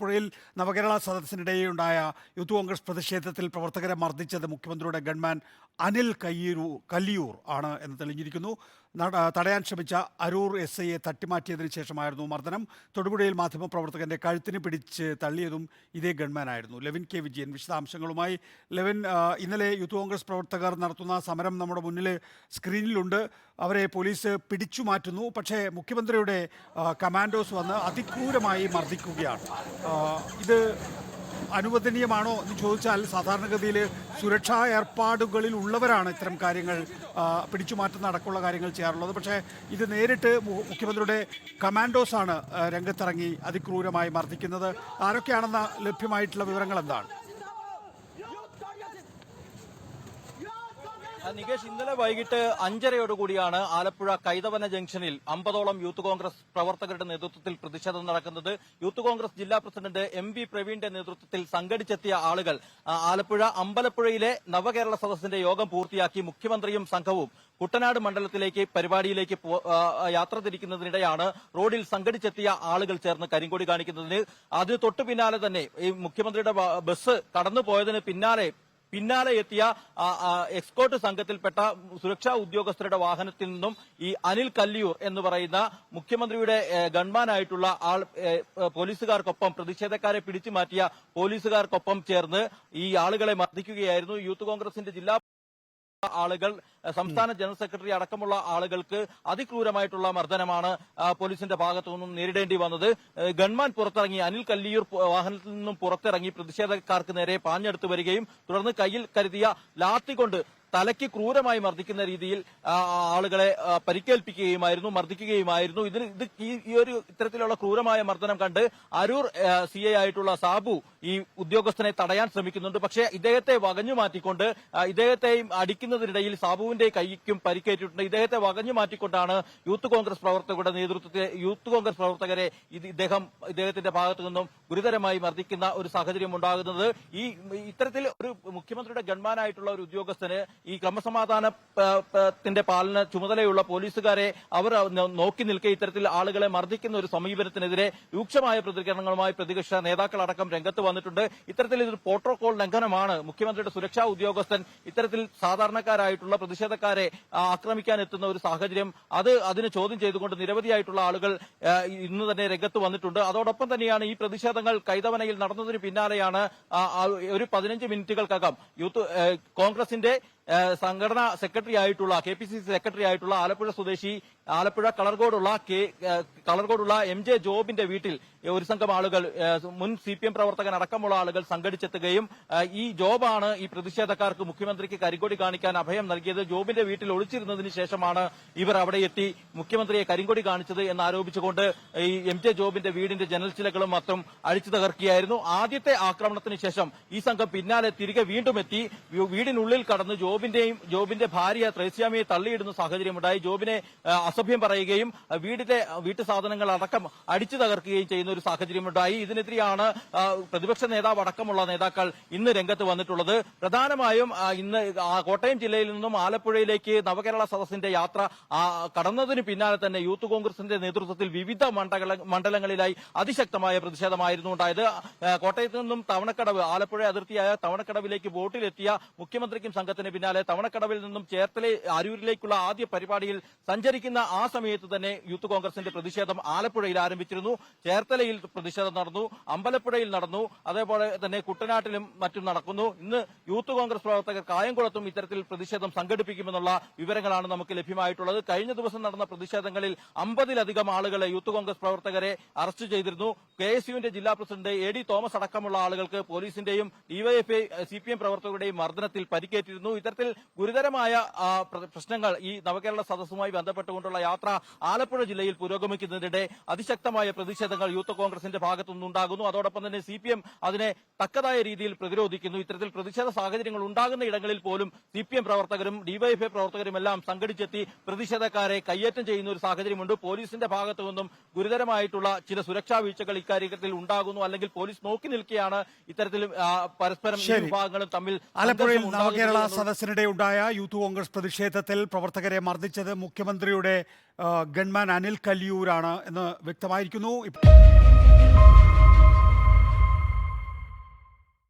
പുഴയിൽ നവകേരള സദസ്സിനിടെയുണ്ടായ യൂത്ത് കോൺഗ്രസ് പ്രതിഷേധത്തിൽ പ്രവർത്തകരെ മർദ്ദിച്ചത് മുഖ്യമന്ത്രിയുടെ ഗൺമാൻ അനിൽ കയ്യൂർ കല്ലിയൂർ ആണ് എന്ന് തെളിഞ്ഞിരിക്കുന്നു. തടയാൻ ശ്രമിച്ച അരൂർ എസ് ഐയെ തട്ടിമാറ്റിയതിനു ശേഷമായിരുന്നു മർദ്ദനം. തൊടുപുഴയിൽ മാധ്യമപ്രവർത്തകന്റെ കഴുത്തിന് പിടിച്ച് തള്ളിയതും ഇതേ ഗൺമാനായിരുന്നു. ലെവിൻ കെ വിജയൻ വിശദാംശങ്ങളുമായി. ലെവിൻ ഇന്നലെ യൂത്ത് കോൺഗ്രസ് പ്രവർത്തകർ നടത്തുന്ന സമരം നമ്മുടെ മുന്നിൽ സ്ക്രീനിലുണ്ട്. അവരെ പോലീസ് പിടിച്ചു മാറ്റുന്നു. പക്ഷേ മുഖ്യമന്ത്രിയുടെ കമാൻഡോസ് വന്ന് അതിക്രൂരമായി മർദ്ദിക്കുകയാണ്. ഇത് അനുവദനീയമാണോ എന്ന് ചോദിച്ചാൽ സാധാരണഗതിയിൽ സുരക്ഷാ ഏർപ്പാടുകളിൽ ഉള്ളവരാണ് ഇത്തരം കാര്യങ്ങൾ പിടിച്ചുമാറ്റുന്ന അടക്കമുള്ള കാര്യങ്ങൾ ചെയ്യാറുള്ളത്. പക്ഷേ ഇത് നേരിട്ട് മുഖ്യമന്ത്രിയുടെ കമാൻഡോസാണ് രംഗത്തിറങ്ങി അതിക്രൂരമായി മർദ്ദിക്കുന്നത്. ആരൊക്കെയാണെന്ന ലഭ്യമായിട്ടുള്ള വിവരങ്ങൾ എന്താണ് ആ, നികേഷ് ഇന്നലെ വൈകിട്ട് അഞ്ചരയോടുകൂടിയാണ് ആലപ്പുഴ കൈതവന ജംഗ്ഷനിൽ അമ്പതോളം യൂത്ത് കോൺഗ്രസ് പ്രവർത്തകരുടെ നേതൃത്വത്തിൽ പ്രതിഷേധം നടക്കുന്നത്. യൂത്ത് കോൺഗ്രസ് ജില്ലാ പ്രസിഡന്റ് എം വി പ്രവീണിന്റെ നേതൃത്വത്തിൽ സംഘടിച്ചെത്തിയ ആളുകൾ ആലപ്പുഴ അമ്പലപ്പുഴയിലെ നവകേരള സദസ്സിന്റെ യോഗം പൂർത്തിയാക്കി മുഖ്യമന്ത്രിയും സംഘവും കുട്ടനാട് മണ്ഡലത്തിലേക്ക് പരിപാടിയിലേക്ക് യാത്ര തിരിക്കുന്നതിനിടെയാണ് റോഡിൽ സംഘടിച്ചെത്തിയ ആളുകൾ ചേർന്ന് കരിങ്കൊടി കാണിക്കുന്നതിന്. അതിന് തൊട്ടു പിന്നാലെ തന്നെ ഈ മുഖ്യമന്ത്രിയുടെ ബസ് കടന്നു പോയതിന് പിന്നാലെ പിന്നാലെ എത്തിയ എക്സ്കോർട്ട് സംഘത്തിൽപ്പെട്ട സുരക്ഷാ ഉദ്യോഗസ്ഥരുടെ വാഹനത്തിൽ നിന്നും ഈ അനിൽ കല്ലിയൂർ എന്ന് പറയുന്ന മുഖ്യമന്ത്രിയുടെ ഗൺമാനായിട്ടുള്ള ആൾ പോലീസുകാർക്കൊപ്പം പ്രതിഷേധക്കാരെ പിടിച്ചു മാറ്റിയ പോലീസുകാർക്കൊപ്പം ചേർന്ന് ഈ ആളുകളെ മർദ്ദിക്കുകയായിരുന്നു യൂത്ത് കോൺഗ്രസിന്റെ ജില്ലാ ആളുകൾ സംസ്ഥാന ജനറൽ സെക്രട്ടറി അടക്കമുള്ള ആളുകൾക്ക് അതിക്രൂരമായിട്ടുള്ള മർദ്ദനമാണ് പോലീസിന്റെ ഭാഗത്തു നിന്നും നേരിടേണ്ടി വന്നത്. ഗൺമാൻ പുറത്തിറങ്ങി അനിൽ കല്ലിയൂർ വാഹനത്തിൽ നിന്നും പുറത്തിറങ്ങി പ്രതിഷേധക്കാർക്ക് നേരെ പാഞ്ഞെടുത്തു വരികയും തുടർന്ന് കയ്യിൽ കരുതിയ ലാത്തി കൊണ്ട് തലയ്ക്ക് ക്രൂരമായി മർദ്ദിക്കുന്ന രീതിയിൽ ആളുകളെ പരിക്കേൽപ്പിക്കുകയുമായിരുന്നു മർദ്ദിക്കുകയുമായിരുന്നു. ഇതിന് ഇത് ഈ ഒരു ഇത്തരത്തിലുള്ള ക്രൂരമായ മർദ്ദനം കണ്ട് അരൂർ സി ഐ ആയിട്ടുള്ള സാബു ഈ ഉദ്യോഗസ്ഥനെ തടയാൻ ശ്രമിക്കുന്നുണ്ട്. പക്ഷേ ഇദ്ദേഹത്തെ വകഞ്ഞു മാറ്റിക്കൊണ്ട് ഇദ്ദേഹത്തെയും അടിക്കുന്നതിനിടയിൽ സാബുവിന്റെ കൈക്കും പരിക്കേറ്റിട്ടുണ്ട്. ഇദ്ദേഹത്തെ വകഞ്ഞു മാറ്റിക്കൊണ്ടാണ് യൂത്ത് കോൺഗ്രസ് പ്രവർത്തകരുടെ നേതൃത്വത്തിൽ യൂത്ത് കോൺഗ്രസ് പ്രവർത്തകരെ ഇദ്ദേഹം ഇദ്ദേഹത്തിന്റെ ഭാഗത്തു നിന്നും ഗുരുതരമായി മർദ്ദിക്കുന്ന ഒരു സാഹചര്യം ഉണ്ടാകുന്നത്. ഈ ഇത്തരത്തിൽ ഒരു മുഖ്യമന്ത്രിയുടെ ഗൺമാനായിട്ടുള്ള ഒരു ഉദ്യോഗസ്ഥന് ഈ ക്രമസമാധാനത്തിന്റെ പാലന ചുമതലയുള്ള പോലീസുകാരെ അവർ നോക്കി നിൽക്കെ ഇത്തരത്തിൽ ആളുകളെ മർദ്ദിക്കുന്ന ഒരു സമീപനത്തിനെതിരെ രൂക്ഷമായ പ്രതികരണങ്ങളുമായി പ്രതിപക്ഷ നേതാക്കളടക്കം രംഗത്ത് വന്നിട്ടുണ്ട്. ഇത്തരത്തിൽ ഇതൊരു പ്രോട്ടോകോൾ ലംഘനമാണ്. മുഖ്യമന്ത്രിയുടെ സുരക്ഷാ ഉദ്യോഗസ്ഥൻ ഇത്തരത്തിൽ സാധാരണക്കാരായിട്ടുള്ള പ്രതിഷേധക്കാരെ ആക്രമിക്കാൻ എത്തുന്ന ഒരു സാഹചര്യം അത് അതിന് ചോദ്യം ചെയ്തുകൊണ്ട് നിരവധിയായിട്ടുള്ള ആളുകൾ ഇന്ന് തന്നെ രംഗത്ത് വന്നിട്ടുണ്ട്. അതോടൊപ്പം തന്നെയാണ് ഈ പ്രതിഷേധങ്ങൾ കൈതവനയിൽ നടന്നതിന് പിന്നാലെയാണ് ഒരു പതിനഞ്ച് മിനിറ്റുകൾക്കകം യൂത്ത് കോൺഗ്രസിന്റെ സംഘടനാ സെക്രട്ടറി ആയിട്ടുള്ള K P C C secretary ആയിട്ടുള്ള ആലപ്പുഴ സ്വദേശി ആലപ്പുഴ കളർകോടുള്ള കെ കളർകോടുള്ള എം ജെ ജോബിന്റെ വീട്ടിൽ ഒരു സംഘം ആളുകൾ മുൻ സി പി എം പ്രവർത്തകൻ അടക്കമുള്ള ആളുകൾ സംഘടിച്ചെത്തുകയും ഈ ജോബാണ് ഈ പ്രതിഷേധക്കാർക്ക് മുഖ്യമന്ത്രിക്ക് കരിങ്കൊടി കാണിക്കാൻ അഭയം നൽകിയത്. ജോബിന്റെ വീട്ടിൽ ഒളിച്ചിരുന്നതിന് ശേഷമാണ് ഇവർ അവിടെ എത്തി മുഖ്യമന്ത്രിയെ കരിങ്കൊടി കാണിച്ചത് എന്നാരോപിച്ചുകൊണ്ട് ഈ എം ജെ ജോബിന്റെ വീടിന്റെ ജനൽ ചിലകളും മറ്റും അഴിച്ചു തകർക്കുകയായിരുന്നു. ആദ്യത്തെ ആക്രമണത്തിന് ശേഷം ഈ സംഘം പിന്നാലെ തിരികെ വീണ്ടും എത്തി. വീടിനുള്ളിൽ കടന്ന് ജോബിന്റെയും ജോബിന്റെ ഭാര്യ ത്രേസ്യാമിയെ തള്ളിയിടുന്ന സാഹചര്യമുണ്ടായി. ജോബിനെ അസഭ്യം പറയുകയും വീടിന്റെ വീട്ടു സാധനങ്ങൾ അടക്കം അടിച്ചു തകർക്കുകയും ചെയ്യുന്ന ഒരു സാഹചര്യമുണ്ടായി. ഇതിനെതിരെയാണ് പ്രതിപക്ഷ നേതാവ് അടക്കമുള്ള നേതാക്കൾ ഇന്ന് രംഗത്ത് വന്നിട്ടുള്ളത്. പ്രധാനമായും ഇന്ന് കോട്ടയം ജില്ലയിൽ നിന്നും ആലപ്പുഴയിലേക്ക് നവകേരള സദസ്സിന്റെ യാത്ര കടന്നതിന് പിന്നാലെ തന്നെ യൂത്ത് കോൺഗ്രസിന്റെ നേതൃത്വത്തിൽ വിവിധ മണ്ഡലങ്ങളിലായി അതിശക്തമായ പ്രതിഷേധമായിരുന്നു ഉണ്ടായത്. കോട്ടയത്ത് നിന്നും തവണക്കടവ് ആലപ്പുഴ അതിർത്തിയായ തവണക്കടവിലേക്ക് ബോട്ടിലെത്തിയ മുഖ്യമന്ത്രിക്കും സംഘത്തിന് പിന്നാലെ തവണക്കടവിൽ നിന്നും ചേർത്തല അരൂരിലേക്കുള്ള ആദ്യ പരിപാടിയിൽ സഞ്ചരിക്കുന്ന ആ സമയത്ത് തന്നെ യൂത്ത് കോൺഗ്രസിന്റെ പ്രതിഷേധം ആലപ്പുഴയിൽ ആരംഭിച്ചിരുന്നു. ചേർത്തലയിൽ പ്രതിഷേധം നടന്നു. അമ്പലപ്പുഴയിൽ നടന്നു. അതേപോലെ തന്നെ കുട്ടനാട്ടിലും മറ്റും നടക്കുന്നു. ഇന്ന് യൂത്ത് കോൺഗ്രസ് പ്രവർത്തകർ കായംകുളത്തും ഇത്തരത്തിൽ പ്രതിഷേധം സംഘടിപ്പിക്കുമെന്നുള്ള വിവരങ്ങളാണ് നമുക്ക് ലഭ്യമായിട്ടുള്ളത്. കഴിഞ്ഞ ദിവസം നടന്ന പ്രതിഷേധങ്ങളിൽ അമ്പതിലധികം ആളുകളെ യൂത്ത് കോൺഗ്രസ് പ്രവർത്തകരെ അറസ്റ്റ് ചെയ്തിരുന്നു. കെ എസ് യുവിന്റെ ജില്ലാ പ്രസിഡന്റ് എ ഡി തോമസ് അടക്കമുള്ള ആളുകൾക്ക് പോലീസിന്റെയും ഡിവൈഎഫ്ഐ സി പി എം പ്രവർത്തകരുടെയും മർദ്ദനത്തിൽ പരിക്കേറ്റിരുന്നു. ഇത്തരത്തിൽ ഗുരുതരമായ പ്രശ്നങ്ങൾ ഈ നവകേരള സദസ്സുമായി ബന്ധപ്പെട്ടുകൊണ്ടുള്ള യാത്ര ആലപ്പുഴ ജില്ലയിൽ പുരോഗമിക്കുന്നതിനിടെ അതിശക്തമായ പ്രതിഷേധങ്ങൾ യൂത്ത് കോൺഗ്രസിന്റെ ഭാഗത്തുനിന്നുണ്ടാകുന്നു അതോടൊപ്പം തന്നെ സി പി എം അതിനെ തക്കതായ രീതിയിൽ പ്രതിരോധിക്കുന്നു. ഇത്തരത്തിൽ പ്രതിഷേധ സാഹചര്യങ്ങൾ ഉണ്ടാകുന്ന ഇടങ്ങളിൽ പോലും സി പി എം പ്രവർത്തകരും ഡിവൈഎഫ്ഐ പ്രവർത്തകരും എല്ലാം സംഘടിച്ചെത്തി പ്രതിഷേധക്കാരെ കയ്യേറ്റം ചെയ്യുന്ന ഒരു സാഹചര്യമുണ്ട്. പോലീസിന്റെ ഭാഗത്തു നിന്നും ഗുരുതരമായിട്ടുള്ള ചില സുരക്ഷാ വീഴ്ചകൾ ഇക്കാര്യത്തിൽ ഉണ്ടാകുന്നു. അല്ലെങ്കിൽ പോലീസ് നോക്കി നിൽക്കുകയാണ് ഇത്തരത്തിൽ പരസ്പരം വിഭാഗങ്ങളും തമ്മിൽ ആലപ്പുഴയിൽ നവകേരള സദസ്സിനിടെ ഉണ്ടായ യൂത്ത് കോൺഗ്രസ് പ്രതിഷേധത്തിൽ പ്രവർത്തകരെ മർദ്ദിച്ചത് മുഖ്യമന്ത്രിയുടെ ഗൺമാൻ അനിൽ കല്ലിയൂരാണ് എന്ന് വ്യക്തമായിരിക്കുന്നു.